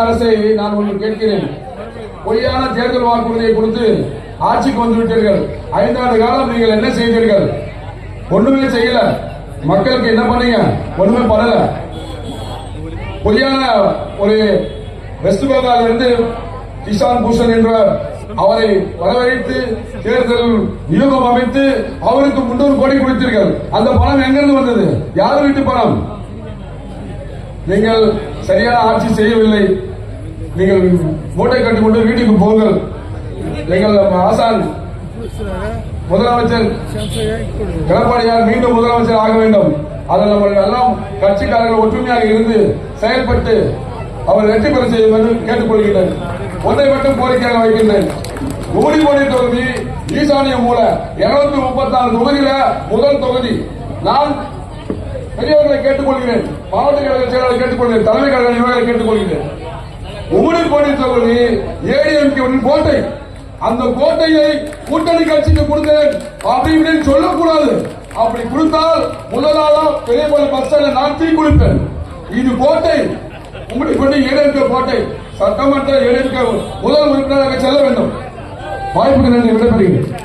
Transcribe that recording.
அரசை நான் ஒன்று கேட்கிறேன். பொய்யான தேர்தல் வாக்குறுதியை கொடுத்து ஆட்சிக்கு வந்துவிட்டீர்கள். ஐந்தாண்டு காலம் நீங்கள் என்ன செய்தீர்கள்? ஒண்ணுமே செய்யல. மக்களுக்கு என்ன பண்ணீங்க? ஒண்ணுமே பண்ணல. பொய்யான ஒரு வெஸ்ட் பெங்கால் இருந்து கிஷான் பூஷன் என்ற அவரை வரவழைத்து தேர்தல் நியோகம் அமைத்து அவருக்கு முன்னூறு கோடி கொடுத்தீர்கள். அந்த பணம் எங்கிருந்து வந்தது? யார் வீட்டு பணம்? நீங்கள் சரியான ஆட்சி செய்யவில்லை. நீங்கள் மூட்டை கட்டிக்கொண்டு வீட்டுக்கு போங்கள். நீங்கள் ஆசான் முதலமைச்சர் எடப்பாடியார் மீண்டும் முதலமைச்சர் ஆக வேண்டும். அதில் நம்ம எல்லாம் கட்சிக்காரர்கள் ஒற்றுமையாக இருந்து செயல்பட்டு அவர் வெற்றி பெற செய்யும் என்று கேட்டுக்கொள்கிறேன் ஒன்றை மட்டும் கோரிக்கையாக வைக்கின்றேன். நூறு மொழி தொகுதி ஈசானிய மூல இருநூத்தி முப்பத்தி நாலு தொகுதியில முதல் தொகுதி. நான் பெரியவர்களை கேட்டுக்கொள்கிறேன் மாவட்ட கழக செயலாளர் கேட்டுக்கொள்கிறேன் தலைமை கழக நிர்வாகிகளை கேட்டுக்கொள்கிறேன். உங்களுடைய கோட்டை ஏடிஎம்கே கோட்டை. அந்த கோட்டையை கூட்டணி கட்சிக்கு கொடுத்தேன். அப்படின்னு சொல்லக்கூடாது. அப்படி கொடுத்தால் முதலாளா பெரிய பஸ் ஸ்டாண்ட்ல நான் தீ குளிப்பேன். இது கோட்டை. உங்களுடைய கொண்டு ஏடிஎம்கே கோட்டை. சட்டமன்ற ஏடிஎம்கே முதல் உறுப்பினராக செல்ல வேண்டும். வாய்ப்புக்கு நன்றி விடைபெறுகிறேன்.